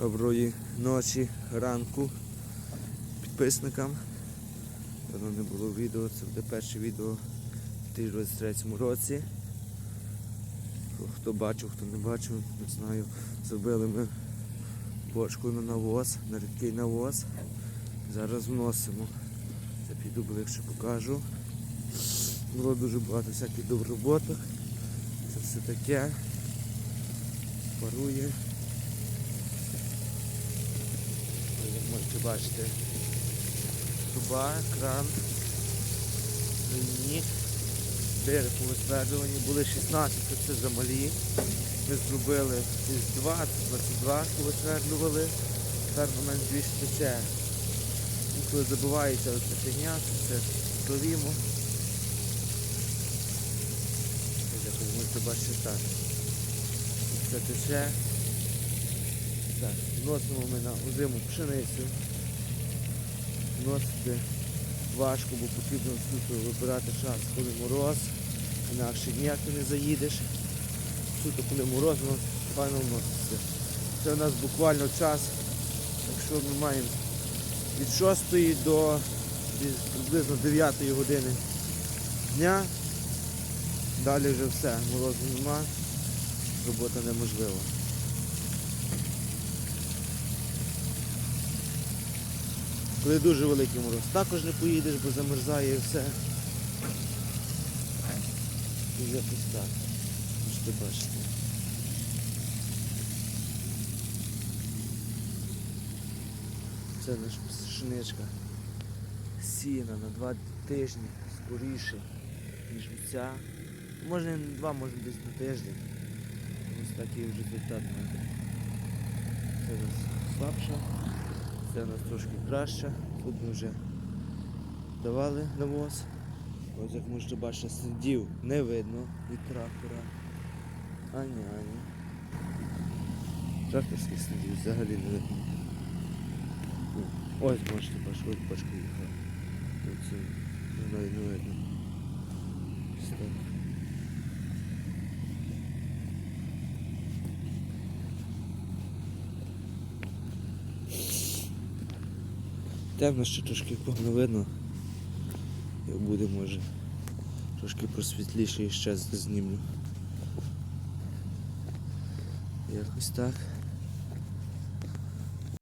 Доброї ночі, ранку підписникам. Давно не було відео, це буде перше відео в 2023 році. Хто бачив, хто не бачив, не знаю. Зробили ми бочку на навоз, на рідкий навоз. Зараз вносимо. Це піду ближче покажу. Було дуже багато всяких доброботок. Це все таке. Парує. Ви Як можете бачити, труба, кран, лінійник, дири повисверджувані, були 16, це замалі. Ми зробили десь 20, 22 повисверджували, тепер в мене більше тече. Інколи забувається фігня, це провімо. Як ви можете бачити так. Це тече. Так, вносимо ми на озиму пшеницю. Вносити важко, бо потрібно суто вибирати час, коли мороз, інакше ніяк ти не заїдеш. Суто коли мороз, воно файно вноситься. Це у нас буквально час, якщо ми маємо від 6 до приблизно 9 години дня. Далі вже все, морозу нема, робота неможлива. Коли дуже великий мороз, також не поїдеш, бо замерзає все. І якось так. Можете бачити. Це наша пшеничка сіна на два тижні скоріше, ніж ця. Може не два, може десь на тиждень. Ось такий результат має. Це у слабша. Це у нас трошки краще. Тут ми вже давали навоз. Ось як можете бачити, слідів не видно від трактора. Ані, ані. Тракторських слідів взагалі не видно. Ну, Ось можете бачити, ось бачка їхала. Тут це не видно. Ось. Темно ще трошки погано видно. Як буде може трошки просвітліше і ще знімлю. Якось так.